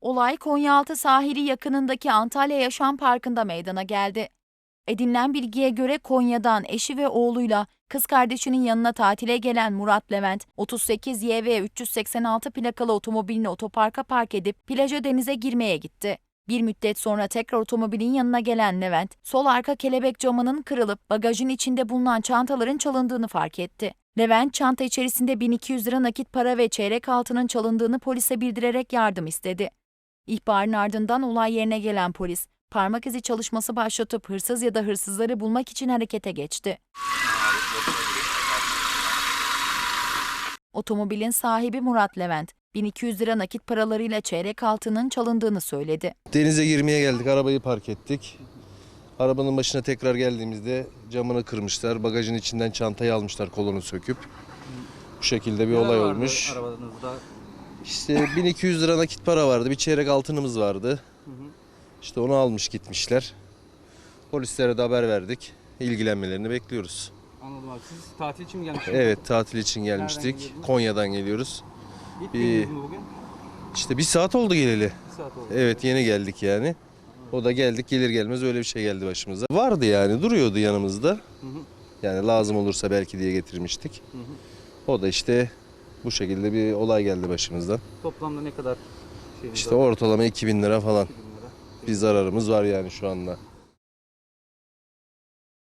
Olay Konyaaltı sahili yakınındaki Antalya Yaşam Parkı'nda meydana geldi. Edinilen bilgiye göre Konya'dan eşi ve oğluyla kız kardeşinin yanına tatile gelen Murat Levent, 38 YV 386 plakalı otomobilini otoparka park edip plaja denize girmeye gitti. Bir müddet sonra tekrar otomobilin yanına gelen Levent, sol arka kelebek camının kırılıp bagajın içinde bulunan çantaların çalındığını fark etti. Levent çanta içerisinde 1200 lira nakit para ve çeyrek altının çalındığını polise bildirerek yardım istedi. İhbarın ardından olay yerine gelen polis, parmak izi çalışması başlatıp hırsız ya da hırsızları bulmak için harekete geçti. Otomobilin sahibi Murat Levent, 1200 lira nakit paralarıyla çeyrek altının çalındığını söyledi. Denize girmeye geldik, arabayı park ettik. Arabanın başına tekrar geldiğimizde camını kırmışlar. Bagajın içinden çantayı almışlar kolunu söküp. Bu şekilde bir Neler olay vardı olmuş. Arabanızda İşte 1200 lira nakit para vardı, bir çeyrek altınımız vardı. İşte onu almış gitmişler. Polislere de haber verdik. İlgilenmelerini bekliyoruz. anladım abi. Siz tatil için mi gelmişsiniz? Evet, tatil için gelmiştik. Konya'dan geliyoruz. Gününüz mü bugün? İşte bir saat oldu geleli. Bir saat oldu. Evet yeni geldik yani. O da geldik gelir gelmez öyle bir şey geldi başımıza. Vardı yani duruyordu yanımızda. Yani lazım olursa belki diye getirmiştik. O da işte bu şekilde bir olay geldi başımızdan. Toplamda ne kadar şeyiniz İşte var? ortalama 2000 lira falan 2000 lira. bir zararımız var yani şu anda.